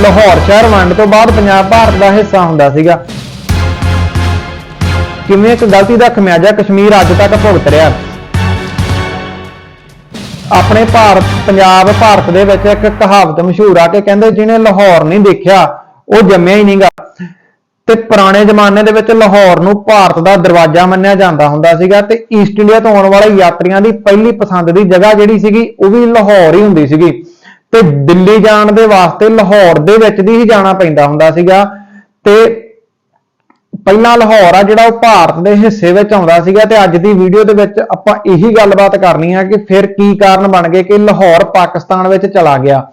ਲਾਹੌਰ ਸ਼ਹਿਰ ਵੰਡ ਤੋਂ ਬਾਅਦ ਪੰਜਾਬ ਭਾਰਤ ਦਾ ਹਿੱਸਾ ਹੁੰਦਾ ਸੀਗਾ। ਕਿਵੇਂ ਇੱਕ ਗਲਤੀ ਦਾ ਖਮਿਆਜਾ ਕਸ਼ਮੀਰ ਅੱਜ ਤੱਕ ਭੁਗਤ ਰਿਹਾ? ਆਪਣੇ ਭਾਰਤ, ਪੰਜਾਬ, ਭਾਰਤ ਦੇ ਵਿੱਚ ਇੱਕ ਕਹਾਵਤ ਮਸ਼ਹੂਰ ਆ ਕਿ ਕਹਿੰਦੇ ਜਿਹਨੇ ਲਾਹੌਰ ਨਹੀਂ ਦੇਖਿਆ, ਉਹ ਜੰਮਿਆ ਹੀ ਨਹੀਂਗਾ। ਤੇ ਪੁਰਾਣੇ ਜ਼ਮਾਨੇ ਦੇ ਵਿੱਚ ਲਾਹੌਰ ਨੂੰ ਭਾਰਤ ਦਾ ਦਰਵਾਜ਼ਾ ਮੰਨਿਆ ਜਾਂਦਾ ਹੁੰਦਾ ਸੀਗਾ ਤੇ ਈਸਟ ਇੰਡੀਆ ਤੋਂ ਆਉਣ ਵਾਲੇ ਯਾਤਰੀਆਂ ਦੀ ਪਹਿਲੀ ਪਸੰਦ ਦੀ ਜਗ੍ਹਾ ਜਿਹੜੀ ਸੀਗੀ, ਉਹ ਵੀ ਲਾਹੌਰ ਹੀ ਹੁੰਦੀ ਸੀਗੀ। ਤੇ ਦਿੱਲੀ ਜਾਣ ਦੇ ਵਾਸਤੇ ਲਾਹੌਰ ਦੇ ਵਿੱਚ ਦੀ ਹੀ ਜਾਣਾ ਪੈਂਦਾ ਹੁੰਦਾ ਸੀਗਾ। ਤੇ ਪਹਿਲਾਂ ਲਾਹੌਰ ਆ ਜਿਹੜਾ ਉਹ ਭਾਰਤ ਦੇ ਹਿੱਸੇ ਵਿੱਚ ਆਉਂਦਾ ਸੀਗਾ ਤੇ ਅੱਜ ਦੀ ਵੀਡੀਓ ਦੇ ਵਿੱਚ ਆਪਾਂ ਇਹੀ ਗੱਲਬਾਤ ਕਰਨੀ ਆ ਕਿ ਫਿਰ ਕੀ ਕਾਰਨ ਬਣ ਗਏ ਕਿ ਲਾਹੌਰ ਪਾਕਿਸਤਾਨ ਵਿੱਚ ਚਲਾ ਗਿਆ।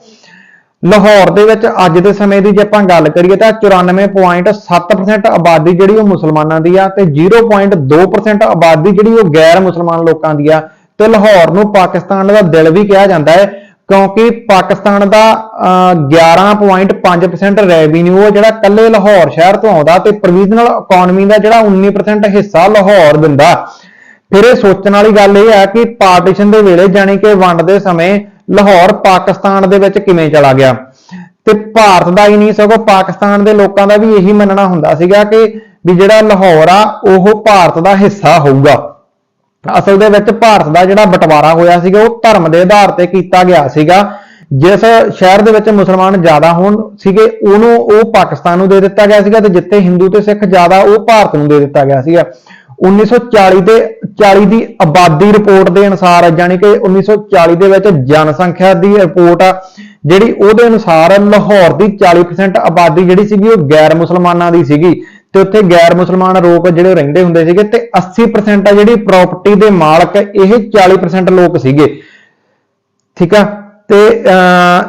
ਲਾਹੌਰ ਦੇ ਵਿੱਚ ਅੱਜ ਦੇ ਸਮੇਂ ਦੀ ਜੇ ਆਪਾਂ ਗੱਲ ਕਰੀਏ ਤਾਂ 94.7% ਆਬਾਦੀ ਜਿਹੜੀ ਉਹ ਮੁਸਲਮਾਨਾਂ ਦੀ ਆ ਤੇ 0.2% ਆਬਾਦੀ ਜਿਹੜੀ ਉਹ ਗੈਰ ਮੁਸਲਮਾਨ ਲੋਕਾਂ ਦੀ ਆ। ਤੇ ਲਾਹੌਰ ਨੂੰ ਪਾਕਿਸਤਾਨ ਦਾ ਦਿਲ ਵੀ ਕਿਹਾ ਜਾਂਦਾ ਹੈ। ਕਿਉਂਕਿ ਪਾਕਿਸਤਾਨ ਦਾ ਅਹ, 11.5% ਰੈਵਨਿਊ ਉਹ ਜਿਹੜਾ ਕੱਲੇ ਲਾਹੌਰ ਸ਼ਹਿਰ ਤੋਂ ਆਉਂਦਾ ਤੇ ਪ੍ਰੋਵੀਜ਼ਨਲ ਇਕਨੋਮੀ ਦਾ ਜਿਹੜਾ 19% ਹਿੱਸਾ ਲਾਹੌਰ ਦਿੰਦਾ। ਫਿਰ ਇਹ ਸੋਚਣ ਵਾਲੀ ਗੱਲ ਇਹ ਆ ਕਿ ਪਾਰਟੀਸ਼ਨ ਦੇ ਵੇਲੇ ਜਾਣੀ ਕਿ ਵੰਡ ਦੇ ਸਮੇਂ ਲਾਹੌਰ ਪਾਕਿਸਤਾਨ ਦੇ ਵਿੱਚ ਕਿਵੇਂ ਚਲਾ ਗਿਆ। ਤੇ ਭਾਰਤ ਦਾ ਹੀ ਨਹੀਂ ਸਗੋਂ ਪਾਕਿਸਤਾਨ ਦੇ ਲੋਕਾਂ ਦਾ ਵੀ ਇਹੀ ਮੰਨਣਾ ਹੁੰਦਾ ਸੀਗਾ ਕਿ ਵੀ ਜਿਹੜਾ ਲਾਹੌਰ ਆ ਉਹ ਭਾਰਤ ਦਾ ਹਿੱਸਾ ਹੋਊਗਾ। ਅਸਲ ਦੇ ਵਿੱਚ ਭਾਰਤ ਦਾ ਜਿਹੜਾ ਬਟਵਾਰਾ ਹੋਇਆ ਸੀਗਾ, ਉਹ ਧਰਮ ਦੇ ਆਧਾਰ ਤੇ ਕੀਤਾ ਗਿਆ ਸੀਗਾ। ਜਿਸ ਸ਼ਹਿਰ ਦੇ ਵਿੱਚ ਮੁਸਲਮਾਨ ਜ਼ਿਆਦਾ ਹੋਣ ਸੀਗੇ, ਉਹਨੂੰ ਉਹ ਪਾਕਿਸਤਾਨ ਨੂੰ ਦੇ ਦਿੱਤਾ ਗਿਆ ਸੀਗਾ ਤੇ ਜਿੱਥੇ ਹਿੰਦੂ ਤੇ ਸਿੱਖ ਜ਼ਿਆਦਾ, ਉਹ ਭਾਰਤ ਨੂੰ ਦੇ ਦਿੱਤਾ ਗਿਆ ਸੀਗਾ। 1940 ਦੇ 40 ਦੀ ਆਬਾਦੀ ਰਿਪੋਰਟ ਦੇ ਅਨੁਸਾਰ ਯਾਨੀ ਕਿ 1940 ਦੇ ਵਿੱਚ ਜਨਸੰਖਿਆ ਦੀ ਰਿਪੋਰਟ ਆ, ਜਿਹੜੀ ਉਹਦੇ ਅਨੁਸਾਰ ਲਾਹੌਰ ਦੀ 40% ਆਬਾਦੀ ਜਿਹੜੀ ਸੀਗੀ, ਉਹ ਗੈਰ ਮੁਸਲਮਾਨਾਂ ਦੀ ਸੀਗੀ। ਤੇ ਉੱਥੇ ਗੈਰ ਮੁਸਲਮਾਨ ਲੋਕ ਜਿਹੜੇ ਰਹਿੰਦੇ ਹੁੰਦੇ ਸੀਗੇ ਤੇ 80% ਆ ਜਿਹੜੀ ਪ੍ਰਾਪਰਟੀ ਦੇ ਮਾਲਕ ਇਹ 40% ਲੋਕ ਸੀਗੇ। ਠੀਕ ਆ? ਤੇ ਅਹ,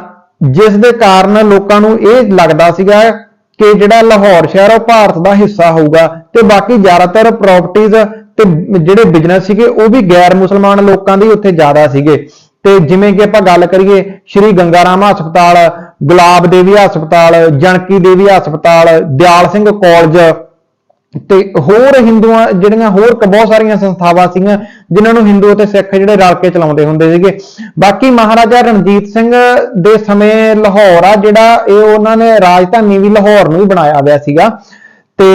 ਜਿਸ ਦੇ ਕਾਰਨ ਲੋਕਾਂ ਨੂੰ ਇਹ ਲੱਗਦਾ ਸੀਗਾ ਕਿ ਜਿਹੜਾ ਲਾਹੌਰ ਸ਼ਹਿਰ ਉਹ ਭਾਰਤ ਦਾ ਹਿੱਸਾ ਹੋਊਗਾ ਤੇ ਬਾਕੀ ਜ਼ਿਆਦਾਤਰ ਪ੍ਰਾਪਰਟੀਆਂ ਤੇ ਜਿਹੜੇ ਬਿਜ਼ਨਸ ਸੀਗੇ ਉਹ ਵੀ ਗੈਰ ਮੁਸਲਮਾਨ ਲੋਕਾਂ ਦੇ ਉੱਥੇ ਜ਼ਿਆਦਾ ਸੀਗੇ। ਤੇ ਜਿਵੇਂ ਕਿ ਆਪਾਂ ਗੱਲ ਕਰੀਏ ਸ਼੍ਰੀ ਗੰਗਾ ਰਾਮ ਹਸਪਤਾਲ, ਗੁਲਾਬ ਦੇਵੀ ਹਸਪਤਾਲ, ਜਨਕੀ ਦੇਵੀ ਹਸਪਤਾਲ, ਦਿਆਲ ਸਿੰਘ ਕਾਲਜ ਤੇ ਹੋਰ ਹਿੰਦੂਆਂ ਜਿਹੜੀਆਂ ਹੋਰ ਬਹੁਤ ਸਾਰੀਆਂ ਸੰਸਥਾਵਾਂ ਸੀਗੀਆਂ ਜਿਨ੍ਹਾਂ ਨੂੰ ਹਿੰਦੂ ਅਤੇ ਸਿੱਖ ਜਿਹੜੇ ਰਲ ਕੇ ਚਲਾਉਂਦੇ ਹੁੰਦੇ ਸੀਗੇ। ਬਾਕੀ ਮਹਾਰਾਜਾ ਰਣਜੀਤ ਸਿੰਘ ਦੇ ਸਮੇਂ ਲਾਹੌਰ ਆ ਜਿਹੜਾ ਇਹ ਉਹਨਾਂ ਨੇ ਰਾਜਧਾਨੀ ਵੀ ਲਾਹੌਰ ਨੂੰ ਹੀ ਬਣਾਇਆ ਹੋਇਆ ਸੀਗਾ। ਤੇ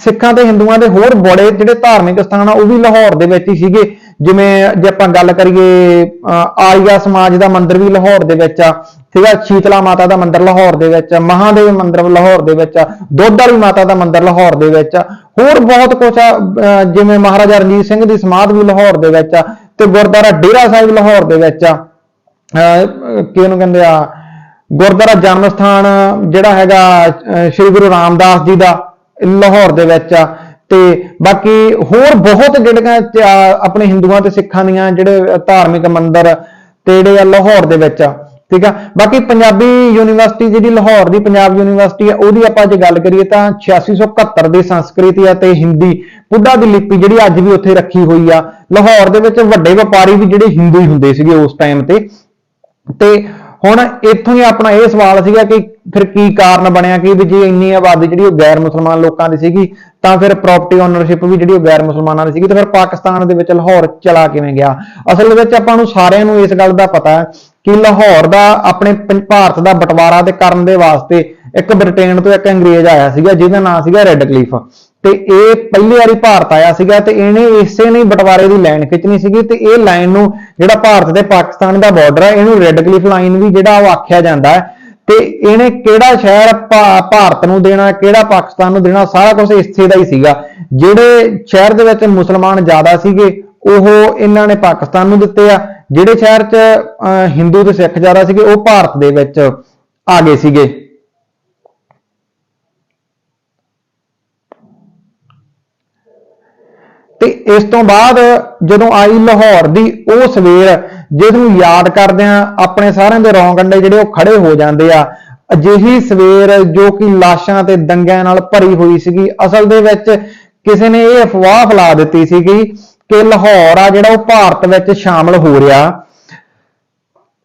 ਸਿੱਖਾਂ ਤੇ ਹਿੰਦੂਆਂ ਦੇ ਹੋਰ ਬੜੇ ਜਿਹੜੇ ਧਾਰਮਿਕ ਸਥਾਨ ਆ ਉਹ ਵੀ ਲਾਹੌਰ ਦੇ ਵਿੱਚ ਹੀ ਸੀਗੇ। ਜਿਵੇਂ ਜੇ ਆਪਾਂ ਗੱਲ ਕਰੀਏ ਅਹ ਆਰੀਆ ਸਮਾਜ ਦਾ ਮੰਦਿਰ ਵੀ ਲਾਹੌਰ ਦੇ ਵਿੱਚ ਆ ਠੀਕ ਆ ਸ਼ੀਤਲਾ ਮਾਤਾ ਦਾ ਮੰਦਿਰ ਲਾਹੌਰ ਦੇ ਵਿੱਚ ਆ, ਮਹਾਦੇਵ ਮੰਦਿਰ ਲਾਹੌਰ ਦੇ ਵਿੱਚ ਆ, ਦੁੱਧ ਵਾਲੀ ਮਾਤਾ ਦਾ ਮੰਦਿਰ ਲਾਹੌਰ ਦੇ ਵਿੱਚ ਆ, ਹੋਰ ਬਹੁਤ ਕੁਝ ਆ ਜਿਵੇਂ ਮਹਾਰਾਜਾ ਰਣਜੀਤ ਸਿੰਘ ਦੀ ਸਮਾਧ ਵੀ ਲਾਹੌਰ ਦੇ ਵਿੱਚ ਆ ਤੇ ਗੁਰਦੁਆਰਾ ਡੇਰਾ ਸਾਹਿਬ ਲਾਹੌਰ ਦੇ ਵਿੱਚ ਆ ਕੀ ਉਹਨੂੰ ਕਹਿੰਦੇ ਆ ਗੁਰਦੁਆਰਾ ਜਨਮ ਸਥਾਨ ਜਿਹੜਾ ਹੈਗਾ ਸ੍ਰੀ ਗੁਰੂ ਰਾਮਦਾਸ ਜੀ ਦਾ ਲਾਹੌਰ ਦੇ ਵਿੱਚ ਆ ਤੇ ਬਾਕੀ ਹੋਰ ਬਹੁਤ ਜਿਹੜੀਆਂ ਆਪਣੇ ਹਿੰਦੂਆਂ ਤੇ ਸਿੱਖਾਂ ਦੀਆਂ ਜਿਹੜੇ ਧਾਰਮਿਕ ਮੰਦਿਰ ਤੇ ਜਿਹੜੇ ਆ ਲਾਹੌਰ ਦੇ ਵਿੱਚ ਆ, ਠੀਕ ਆ? ਬਾਕੀ ਪੰਜਾਬੀ ਯੂਨੀਵਰਸਿਟੀ ਜਿਹੜੀ ਲਾਹੌਰ ਦੀ ਪੰਜਾਬ ਯੂਨੀਵਰਸਿਟੀ ਆ, ਉਹਦੀ ਆਪਾਂ ਜੇ ਗੱਲ ਕਰੀਏ ਤਾਂ 8671 ਦੀ ਸੰਸਕ੍ਰਿਤ ਆ ਤੇ ਹਿੰਦੀ ਪੁੱਡਾ ਦੀ ਲਿਪੀ ਜਿਹੜੀ ਅੱਜ ਵੀ ਉੱਥੇ ਰੱਖੀ ਹੋਈ ਆ। ਲਾਹੌਰ ਦੇ ਵਿੱਚ ਵੱਡੇ ਵਪਾਰੀ ਵੀ ਜਿਹੜੇ ਹਿੰਦੂ ਹੀ ਹੁੰਦੇ ਸੀਗੇ ਉਸ ਟਾਈਮ ਤੇ। ਤੇ ਹੁਣ ਇੱਥੋਂ ਹੀ ਆਪਣਾ ਇਹ ਸਵਾਲ ਸੀਗਾ ਕਿ ਫਿਰ ਕੀ ਕਾਰਨ ਬਣਿਆ ਕਿ ਵੀ ਜੇ ਇੰਨੀ ਆਬਾਦੀ ਜਿਹੜੀ ਉਹ ਗੈਰ ਮੁਸਲਮਾਨ ਲੋਕਾਂ ਦੀ ਸੀਗੀ, ਤਾਂ ਫਿਰ ਪ੍ਰਾਪਰਟੀ ਓਨਰਸ਼ਿਪ ਵੀ ਜਿਹੜੀ ਉਹ ਗੈਰ ਮੁਸਲਮਾਨਾਂ ਦੀ ਸੀਗੀ, ਤੇ ਫਿਰ ਪਾਕਿਸਤਾਨ ਦੇ ਵਿੱਚ ਲਾਹੌਰ ਚਲਾ ਕਿਵੇਂ ਗਿਆ? ਅਸਲ ਦੇ ਵਿੱਚ ਆਪਾਂ ਨੂੰ ਸਾਰਿਆਂ ਨੂੰ ਇਸ ਗੱਲ ਦਾ ਪਤਾ ਹੈ ਕਿ ਲਾਹੌਰ ਦਾ ਆਪਣੇ ਪੰ- ਭਾਰਤ ਦਾ ਬਟਵਾਰਾ ਤੇ ਕਰਨ ਦੇ ਵਾਸਤੇ ਇੱਕ ਬ੍ਰਿਟੇਨ ਤੋਂ ਇੱਕ ਅੰਗਰੇਜ਼ ਆਇਆ ਸੀਗਾ, ਜਿਹਦਾ ਨਾਮ ਸੀਗਾ ਰੈੱਡ ਕਲੀਫ ਤੇ ਇਹ ਪਹਿਲੀ ਵਾਰੀ ਭਾਰਤ ਆਇਆ ਸੀਗਾ ਤੇ ਇਹਨੇ ਇਸੇ ਨੇ ਬਟਵਾਰੇ ਦੀ ਲਾਈਨ ਖਿੱਚਣੀ ਸੀਗੀ ਤੇ ਇਹ ਲਾਈਨ ਨੂੰ ਜਿਹੜਾ ਭਾਰਤ ਤੇ ਪਾਕਿਸਤਾਨ ਦਾ ਬਾਰਡਰ ਹੈ ਇਹਨੂੰ ਰੈੱਡ ਕਲਿਫ ਲਾਈਨ ਵੀ ਜਿਹੜਾ ਉਹ ਆਖਿਆ ਜਾਂਦਾ ਹੈ। ਤੇ ਇਹਨੇ ਕਿਹੜਾ ਸ਼ਹਿਰ ਭਾ- ਭਾਰਤ ਨੂੰ ਦੇਣਾ ਕਿਹੜਾ ਪਾਕਿਸਤਾਨ ਨੂੰ ਦੇਣਾ ਸਾਰਾ ਕੁਝ ਇਸੇ ਦਾ ਹੀ ਸੀਗਾ। ਜਿਹੜੇ ਸ਼ਹਿਰ ਦੇ ਵਿੱਚ ਮੁਸਲਮਾਨ ਜ਼ਿਆਦਾ ਸੀਗੇ ਉਹ ਇਹਨਾਂ ਨੇ ਪਾਕਿਸਤਾਨ ਨੂੰ ਦਿੱਤੇ ਆ। ਜਿਹੜੇ ਸ਼ਹਿਰ 'ਚ ਅਹ, ਹਿੰਦੂ ਤੇ ਸਿੱਖ ਜ਼ਿਆਦਾ ਸੀਗੇ ਉਹ ਭਾਰਤ ਦੇ ਵਿੱਚ ਆ ਗਏ ਸੀਗੇ ਤੇ ਇਸ ਤੋਂ ਬਾਅਦ ਜਦੋਂ ਆਈ ਲਾਹੌਰ ਦੀ ਉਹ ਸਵੇਰ ਜਿਸ ਨੂੰ ਯਾਦ ਕਰਦਿਆਂ ਆਪਣੇ ਸਾਰਿਆਂ ਦੇ ਰੌਂ ਕੰਡੇ ਜਿਹੜੇ ਉਹ ਖੜੇ ਹੋ ਜਾਂਦੇ ਆ, ਅਜਿਹੀ ਸਵੇਰ ਜੋ ਕਿ ਲਾਸ਼ਾਂ ਤੇ ਦੰਗਿਆਂ ਨਾਲ ਭਰੀ ਹੋਈ ਸੀਗੀ। ਅਸਲ ਦੇ ਵਿੱਚ ਕਿਸੇ ਨੇ ਇਹ ਅਫਵਾਹ ਫੈਲਾ ਦਿੱਤੀ ਸੀਗੀ ਕਿ ਲਾਹੌਰ ਆ ਜਿਹੜਾ ਉਹ ਭਾਰਤ ਵਿੱਚ ਸ਼ਾਮਲ ਹੋ ਰਿਹਾ।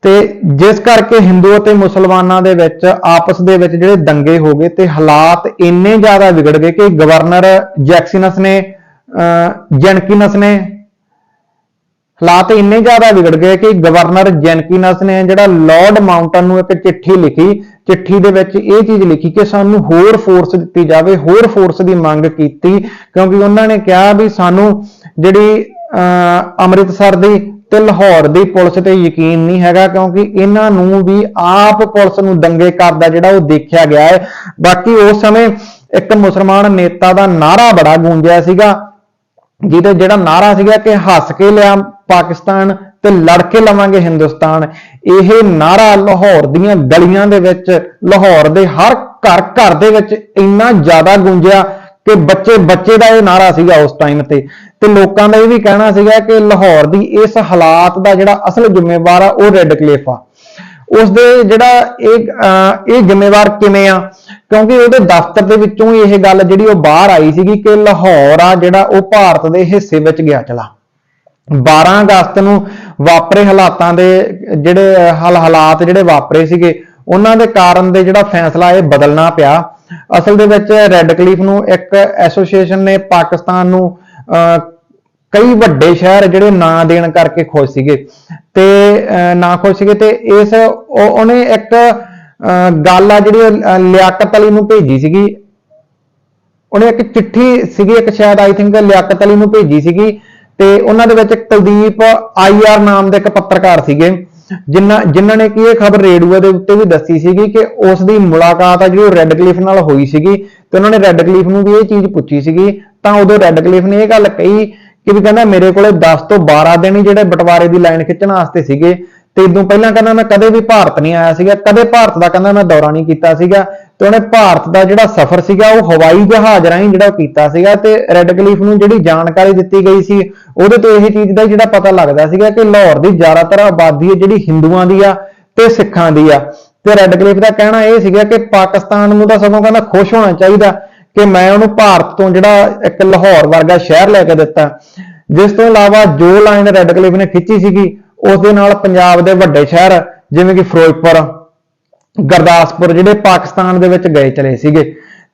ਤੇ ਜਿਸ ਕਰਕੇ ਹਿੰਦੂ ਅਤੇ ਮੁਸਲਮਾਨਾਂ ਦੇ ਵਿੱਚ, ਆਪਸ ਦੇ ਵਿੱਚ ਜਿਹੜੇ ਦੰਗੇ ਹੋ ਗਏ ਤੇ ਹਾਲਾਤ ਇੰਨੇ ਜ਼ਿਆਦਾ ਵਿਗੜ ਗਏ ਕਿ ਗਵਰਨਰ ਜੈਕਸਿਨਸ ਨੇ ਜੈਨਕਿਨਸ ਨੇ। ਹਾਲਾਤ ਇੰਨੇ ਜ਼ਿਆਦਾ ਵਿਗੜ ਗਏ ਕਿ ਗਵਰਨਰ ਜੈਨਕਿਨਸ ਨੇ ਜਿਹੜਾ ਲਾਰਡ ਮਾਊਂਟਨ ਨੂੰ ਇੱਕ ਚਿੱਠੀ ਲਿਖੀ ਚਿੱਠੀ ਦੇ ਵਿੱਚ ਇਹ ਚੀਜ਼ ਲਿਖੀ ਕਿ ਸਾਨੂੰ ਹੋਰ ਫੋਰਸ ਦਿੱਤੀ ਜਾਵੇ ਹੋਰ ਫੋਰਸ ਦੀ ਮੰਗ ਕੀਤੀ ਕਿਉਂਕਿ ਉਹਨਾਂ ਨੇ ਕਿਹਾ ਵੀ ਸਾਨੂੰ ਜਿਹੜੀ ਅਹ, ਅੰਮ੍ਰਿਤਸਰ ਦੀ ਤੇ ਲਾਹੌਰ ਦੀ ਪੁਲਿਸ ਤੇ ਯਕੀਨ ਨਹੀਂ ਹੈਗਾ ਕਿਉਂਕਿ ਇਹਨਾਂ ਨੂੰ ਵੀ ਆਪ ਪੁਲਿਸ ਨੂੰ ਦੰਗੇ ਕਰਦਾ ਜਿਹੜਾ ਉਹ ਦੇਖਿਆ ਗਿਆ ਹੈ। ਬਾਕੀ ਉਸ ਸਮੇਂ ਇੱਕ ਮੁਸਲਮਾਨ ਨੇਤਾ ਦਾ ਨਾਰਾ ਬੜਾ ਗੂੰਜਿਆ ਸੀਗਾ। ਜਿਹਦੇ ਜਿਹੜਾ ਨਾਰਾ ਸੀਗਾ ਕਿ ਹੱਸ ਕੇ ਲਿਆ ਪਾਕਿਸਤਾਨ ਤੇ ਲੜ ਕੇ ਲਵਾਂਗੇ ਹਿੰਦੁਸਤਾਨ, ਇਹ ਨਾਰਾ ਲਾਹੌਰ ਦੀਆਂ ਗਲੀਆਂ ਦੇ ਵਿੱਚ, ਲਾਹੌਰ ਦੇ ਹਰ ਘਰ ਘਰ ਦੇ ਵਿੱਚ ਇੰਨਾ ਜ਼ਿਆਦਾ ਗੂੰਜਿਆ ਕਿ ਬੱਚੇ ਬੱਚੇ ਦਾ ਇਹ ਨਾਰਾ ਸੀਗਾ ਉਸ ਟਾਈਮ ਤੇ। ਤੇ ਲੋਕਾਂ ਦਾ ਇਹ ਵੀ ਕਹਿਣਾ ਸੀਗਾ ਕਿ ਲਾਹੌਰ ਦੀ ਇਸ ਹਾਲਾਤ ਦਾ ਜਿਹੜਾ ਅਸਲ ਜ਼ਿੰਮੇਵਾਰ ਆ, ਉਹ ਰੈੱਡ ਕਲੇਫ ਆ। ਉਸ ਦੇ ਜਿਹੜਾ ਇਹ ਅਹ, ਇਹ ਜ਼ਿੰਮੇਵਾਰ ਕਿਵੇਂ ਆ? ਕਿਉਂਕਿ ਉਹਦੇ ਦਫ਼ਤਰ ਦੇ ਵਿੱਚੋਂ ਹੀ ਇਹ ਗੱਲ ਜਿਹੜੀ ਉਹ ਬਾਹਰ ਆਈ ਸੀਗੀ ਕਿ ਲਾਹੌਰ ਆ ਜਿਹੜਾ ਉਹ ਭਾਰਤ ਦੇ ਹਿੱਸੇ ਵਿੱਚ ਗਿਆ ਚਲਾ। 12 ਅਗਸਤ ਨੂੰ ਵਾਪਰੇ ਹਾਲਾਤਾਂ ਦੇ ਜਿਹੜੇ ਹਾਲ ਹਾਲਾਤ ਜਿਹੜੇ ਵਾਪਰੇ ਸੀਗੇ ਉਹਨਾਂ ਦੇ ਕਾਰਨ ਦੇ ਜਿਹੜਾ ਫੈਸਲਾ ਇਹ ਬਦਲਣਾ ਪਿਆ। ਅਸਲ ਦੇ ਵਿੱਚ ਰੈੱਡ ਕਲੀਫ ਨੂੰ ਇੱਕ ਐਸੋਸੀਏਸ਼ਨ ਨੇ ਪਾਕਿਸਤਾਨ ਨੂੰ ਅਹ, ਕਈ ਵੱਡੇ ਸ਼ਹਿਰ ਜਿਹੜੇ ਨਾਂ ਦੇਣ ਕਰਕੇ ਖੁਸ਼ ਸੀਗੇ ਤੇ ਅਹ, ਨਾ ਖੁਸ਼ ਸੀਗੇ ਤੇ ਇਸ ਉਹਨੇ ਇੱਕ ਅਹ, ਗੱਲ ਆ ਜਿਹੜੀ ਲਿਆਕਤ ਅਲੀ ਨੂੰ ਭੇਜੀ ਸੀਗੀ। ਉਹਨੇ ਇੱਕ ਚਿੱਠੀ ਸੀਗੀ ਇੱਕ ਸ਼ਾਇਦ ਆਈ ਥਿੰਕ ਲਿਆਕਤ ਅਲੀ ਨੂੰ ਭੇਜੀ ਸੀਗੀ ਤੇ ਉਹਨਾਂ ਦੇ ਵਿੱਚ ਇੱਕ ਕੁਲਦੀਪ ਆਈਆਰ ਨਾਮ ਦੇ ਇੱਕ ਪੱਤਰਕਾਰ ਸੀਗੇ ਜਿਨ੍ਹਾਂ ਜਿਨ੍ਹਾਂ ਨੇ ਕਿ ਇਹ ਖਬਰ ਰੇਡੀਓ ਦੇ ਉੱਤੇ ਵੀ ਦੱਸੀ ਸੀਗੀ ਕਿ ਉਸ ਦੀ ਮੁਲਾਕਾਤ ਆ ਜਿਹੜੀ ਰੈੱਡ ਕਲੀਫ ਨਾਲ ਹੋਈ ਸੀਗੀ ਤੇ ਉਹਨਾਂ ਨੇ ਰੈੱਡ ਕਲੀਫ ਨੂੰ ਵੀ ਇਹ ਚੀਜ਼ ਪੁੱਛੀ ਸੀਗੀ ਤਾਂ ਉਦੋਂ ਰੈੱਡ ਕਲੀਫ ਨੇ ਇਹ ਗੱਲ ਕਹੀ ਕਿ ਵੀ ਕਹਿੰਦਾ ਮੇਰੇ ਕੋਲੇ 10 ਤੋਂ 12 ਦਿਨ ਹੀ ਜਿਹੜੇ ਬਟਵਾਰੇ ਦੀ ਲਾਈਨ ਖਿੱਚਣ ਵਾਸਤੇ ਸੀਗੇ ਤੇ ਇਦੋਂ ਪਹਿਲਾਂ ਕਹਿੰਦਾ ਮੈਂ ਕਦੇ ਵੀ ਭਾਰਤ ਨਹੀਂ ਆਇਆ ਸੀਗਾ, ਕਦੇ ਭਾਰਤ ਦਾ ਕਹਿੰਦਾ ਮੈਂ ਦੌਰਾ ਨਹੀਂ ਕੀਤਾ ਸੀਗਾ ਤੇ ਉਹਨੇ ਭਾਰਤ ਦਾ ਜਿਹੜਾ ਸਫ਼ਰ ਸੀਗਾ ਉਹ ਹਵਾਈ ਜਹਾਜ਼ ਰਾਹੀਂ ਜਿਹੜਾ ਉਹ ਕੀਤਾ ਸੀਗਾ ਤੇ ਰੈੱਡ ਕਲੀਫ ਨੂੰ ਜਿਹੜੀ ਜਾਣਕਾਰੀ ਦਿੱਤੀ ਗਈ ਸੀ, ਉਹਦੇ ਤੋਂ ਇਹ ਚੀਜ਼ ਦਾ ਜਿਹੜਾ ਪਤਾ ਲੱਗਦਾ ਸੀਗਾ ਕਿ ਲਾਹੌਰ ਦੀ ਜ਼ਿਆਦਾਤਰ ਆਬਾਦੀ ਹੈ ਜਿਹੜੀ ਹਿੰਦੂਆਂ ਦੀ ਆ ਤੇ ਸਿੱਖਾਂ ਦੀ ਆ। ਤੇ ਰੈੱਡ ਕਲੀਫ ਦਾ ਕਹਿਣਾ ਇਹ ਸੀਗਾ ਕਿ ਪਾਕਿਸਤਾਨ ਨੂੰ ਤਾਂ ਸਗੋਂ ਕਹਿੰਦਾ ਖੁਸ਼ ਹੋਣਾ ਚਾਹੀਦਾ। ਕਿ ਮੈਂ ਉਹਨੂੰ ਭਾਰਤ ਤੋਂ ਜਿਹੜਾ ਇੱਕ ਲਾਹੌਰ ਵਰਗਾ ਸ਼ਹਿਰ ਲੈ ਕੇ ਦਿੱਤਾ। ਜਿਸ ਤੋਂ ਇਲਾਵਾ ਜੋ ਲਾਈਨ ਰੈੱਡ ਕਲਿਫ ਨੇ ਖਿੱਚੀ ਸੀਗੀ ਉਸ ਦੇ ਨਾਲ ਪੰਜਾਬ ਦੇ ਵੱਡੇ ਸ਼ਹਿਰ ਜਿਵੇਂ ਕਿ ਫਿਰੋਜ਼ਪੁਰ ਗੁਰਦਾਸਪੁਰ ਜਿਹੜੇ ਪਾਕਿਸਤਾਨ ਦੇ ਵਿੱਚ ਗਏ ਚਲੇ ਸੀਗੇ।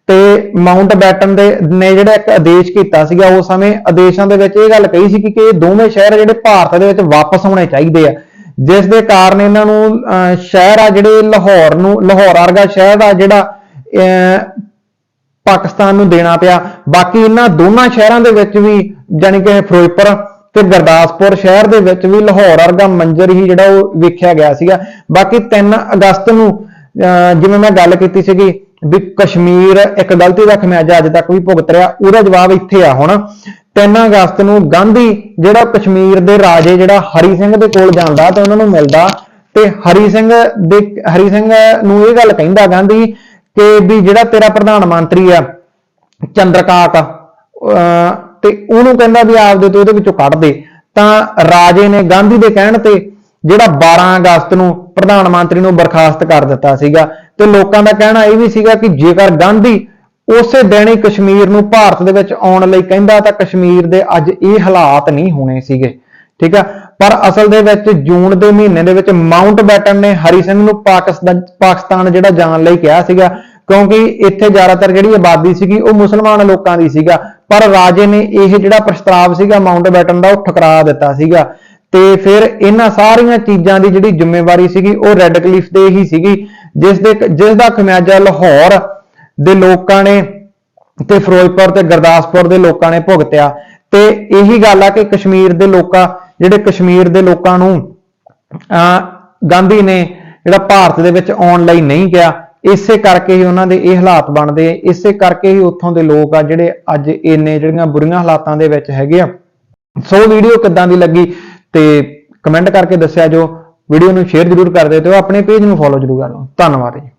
ਤੇ ਮਾਊਂਟ ਬੈਟਨ ਦੇ ਨੇ ਜਿਹੜਾ ਇੱਕ ਆਦੇਸ਼ ਕੀਤਾ ਸੀਗਾ ਉਸ ਸਮੇਂ ਆਦੇਸ਼ਾਂ ਦੇ ਵਿੱਚ ਇਹ ਗੱਲ ਕਹੀ ਸੀ ਕਿ ਇਹ ਦੋਵੇਂ ਸ਼ਹਿਰ ਜਿਹੜੇ ਭਾਰਤ ਦੇ ਵਿੱਚ ਵਾਪਸ ਆਉਣੇ ਚਾਹੀਦੇ ਆ। ਜਿਸ ਦੇ ਕਾਰਨ ਇਹਨਾਂ ਨੂੰ ਅਹ, ਸ਼ਹਿਰ ਆ ਜਿਹੜੇ ਲਾਹੌਰ ਨੂੰ ਲਾਹੌਰ ਵਰਗਾ ਸ਼ਹਿਰ ਆ ਜਿਹੜਾ ਅਹ, ਪਾਕਿਸਤਾਨ ਨੂੰ ਦੇਣਾ ਪਿਆ। ਬਾਕੀ ਇਹਨਾਂ ਦੋਨਾਂ ਸ਼ਹਿਰਾਂ ਦੇ ਵਿੱਚ ਵੀ ਜਾਣੀ ਕਿ ਫਿਰੋਜ਼ਪੁਰ ਤੇ ਗੁਰਦਾਸਪੁਰ ਸ਼ਹਿਰ ਦੇ ਵਿੱਚ ਵੀ ਲਾਹੌਰ ਵਰਗਾ ਮੰਜ਼ਰ ਹੀ ਜਿਹੜਾ ਉਹ ਵੇਖਿਆ ਗਿਆ ਸੀਗਾ। ਬਾਕੀ 3 ਅਗਸਤ ਨੂੰ, ਅਹ ਜਿਵੇਂ ਮੈਂ ਗੱਲ ਕੀਤੀ ਸੀਗੀ ਵੀ ਕਸ਼ਮੀਰ ਇੱਕ ਗਲਤੀ ਦਾ ਖਮਿਆਜਾ ਅੱਜ ਤੱਕ ਵੀ ਭੁਗਤ ਰਿਹਾ, ਉਹਦਾ ਜਵਾਬ ਇੱਥੇ ਆ ਹੁਣ। 3 ਅਗਸਤ ਨੂੰ ਗਾਂਧੀ ਜਿਹੜਾ ਕਸ਼ਮੀਰ ਦੇ ਰਾਜੇ ਜਿਹੜਾ ਹਰੀ ਸਿੰਘ ਦੇ ਕੋਲ ਜਾਂਦਾ ਤੇ ਉਹਨਾਂ ਨੂੰ ਮਿਲਦਾ ਤੇ ਹਰੀ ਸਿੰਘ ਦੇ, ਹਰੀ ਸਿੰਘ ਨੂੰ ਇਹ ਗੱਲ ਕਹਿੰਦਾ ਗਾਂਧੀ ਕਿ ਵੀ ਜਿਹੜਾ ਤੇਰਾ ਪ੍ਰਧਾਨ ਮੰਤਰੀ ਆ ਚੰਦਰਕਾਂਤ ਅਹ, ਤੇ ਉਹਨੂੰ ਕਹਿੰਦਾ ਵੀ ਆਪਦੇ ਤੋਂ ਉਹਦੇ ਵਿੱਚੋਂ ਕੱਢ ਦੇ। ਤਾਂ ਰਾਜੇ ਨੇ ਗਾਂਧੀ ਦੇ ਕਹਿਣ ਤੇ ਜਿਹੜਾ 12 ਅਗਸਤ ਨੂੰ ਪ੍ਰਧਾਨ ਮੰਤਰੀ ਨੂੰ ਬਰਖਾਸਤ ਕਰ ਦਿੱਤਾ ਸੀਗਾ, ਤੇ ਲੋਕਾਂ ਦਾ ਕਹਿਣਾ ਇਹ ਵੀ ਸੀਗਾ ਕਿ ਜੇਕਰ ਗਾਂਧੀ ਉਸੇ ਦਿਨ ਹੀ ਕਸ਼ਮੀਰ ਨੂੰ ਭਾਰਤ ਦੇ ਵਿੱਚ ਆਉਣ ਲਈ ਕਹਿੰਦਾ ਤਾਂ ਕਸ਼ਮੀਰ ਦੇ ਅੱਜ ਇਹ ਹਾਲਾਤ ਨਹੀਂ ਹੋਣੇ ਸੀਗੇ। ਠੀਕ ਆ? ਪਰ ਅਸਲ ਦੇ ਵਿੱਚ ਜੂਨ ਦੇ ਮਹੀਨੇ ਦੇ ਵਿੱਚ ਮਾਊਂਟ ਬੈਟਨ ਨੇ ਹਰੀ ਸਿੰਘ ਨੂੰ ਪਾਕਿਸਤਾਨ ਪਾਕਿਸਤਾਨ ਜਿਹੜਾ ਜਾਣ ਲਈ ਕਿਹਾ ਸੀਗਾ, ਕਿਉਂਕਿ ਇੱਥੇ ਜ਼ਿਆਦਾਤਰ ਜਿਹੜੀ ਆਬਾਦੀ ਸੀਗੀ ਉਹ ਮੁਸਲਮਾਨ ਲੋਕਾਂ ਦੀ ਸੀਗਾ। ਪਰ ਰਾਜੇ ਨੇ ਇਹ ਜਿਹੜਾ ਪ੍ਰਸਤਾਵ ਸੀਗਾ ਮਾਊਂਟ ਬੈਟਨ ਦਾ, ਉਹ ਠੁਕਰਾ ਦਿੱਤਾ ਸੀਗਾ। ਤੇ ਫਿਰ ਇਹਨਾਂ ਸਾਰੀਆਂ ਚੀਜ਼ਾਂ ਦੀ ਜਿਹੜੀ ਜ਼ਿੰਮੇਵਾਰੀ ਸੀਗੀ, ਉਹ ਰੈੱਡ ਕਲਿਫ ਦੇ ਹੀ ਸੀਗੀ, ਜਿਸ ਦੇ ਜਿਸ ਦਾ ਖਮਿਆਜਾ ਲਾਹੌਰ ਦੇ ਲੋਕਾਂ ਨੇ ਤੇ ਫਿਰੋਜ਼ਪੁਰ ਤੇ ਗੁਰਦਾਸਪੁਰ ਦੇ ਲੋਕਾਂ ਨੇ ਭੁਗਤਿਆ। ਤੇ ਇਹੀ ਗੱਲ ਆ ਕਿ ਕਸ਼ਮੀਰ ਦੇ ਲੋਕਾਂ ਜਿਹੜੇ ਕਸ਼ਮੀਰ ਦੇ ਲੋਕਾਂ ਨੂੰ, ਅਹ, ਗਾਂਧੀ ਨੇ ਜਿਹੜਾ ਭਾਰਤ ਦੇ ਵਿੱਚ ਆਉਣ ਲਈ ਨਹੀਂ ਗਿਆ ਇਸੇ ਕਰਕੇ ਹੀ ਉਹਨਾਂ ਦੇ ਇਹ ਹਾਲਾਤ ਬਣਦੇ ਆ, ਇਸੇ ਕਰਕੇ ਹੀ ਉੱਥੋਂ ਦੇ ਲੋਕ ਆ ਜਿਹੜੇ ਅੱਜ ਇੰਨੇ ਜਿਹੜੀਆਂ ਬੁਰੀਆਂ ਹਾਲਾਤਾਂ ਦੇ ਵਿੱਚ ਹੈਗੇ ਆ। ਸੋ ਵੀਡੀਓ ਕਿੱਦਾਂ ਦੀ ਲੱਗੀ ਤੇ ਕਮੈਂਟ ਕਰਕੇ ਦੱਸਿਆ ਜੋ, ਵੀਡੀਓ ਨੂੰ ਸ਼ੇਅਰ ਜ਼ਰੂਰ ਕਰ ਦਿਓ ਤੇ ਆਪਣੇ ਪੇਜ ਨੂੰ ਫੋਲੋ ਜ਼ਰੂਰ ਕਰ ਲਓ ਧੰਨਵਾਦ ਜੀ।